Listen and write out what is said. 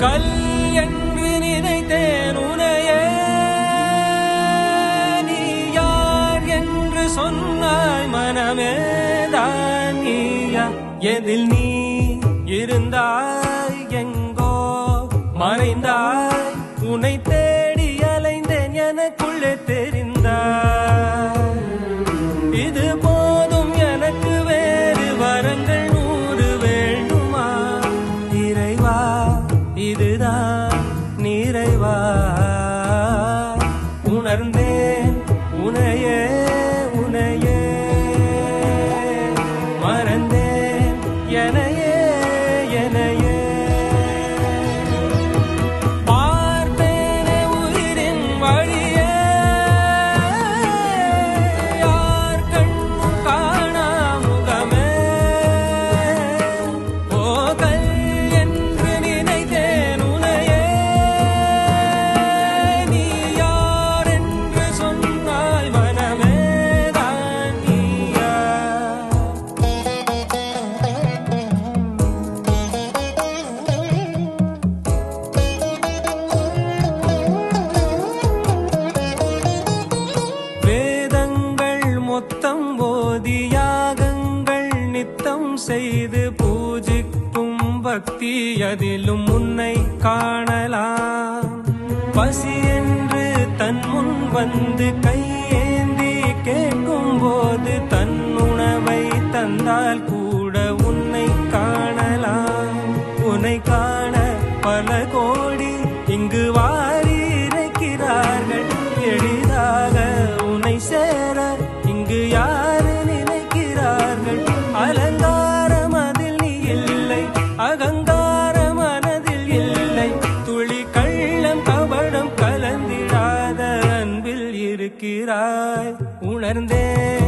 என்று நினைத்தேன் உனையே. நீ யார் என்று சொன்னாய் மனமே தான் நீயா எதில் நீ இருந்தாய் எங்கோ? மறைந்தாய். உனை தேடி அலைந்தேன். எனக்குள்ளே தெரிந்தாய். மொத்தம் போதி யாகங்கள் நித்தம் செய்து பூஜிக்கும் பக்தி அதிலும் உன்னை காணலாம். பசி என்று தன் முன் வந்து கையேந்தி கேட்கும் போது தன் உணவை தந்தால் இருக்கிறாய் உணர்ந்தேன்.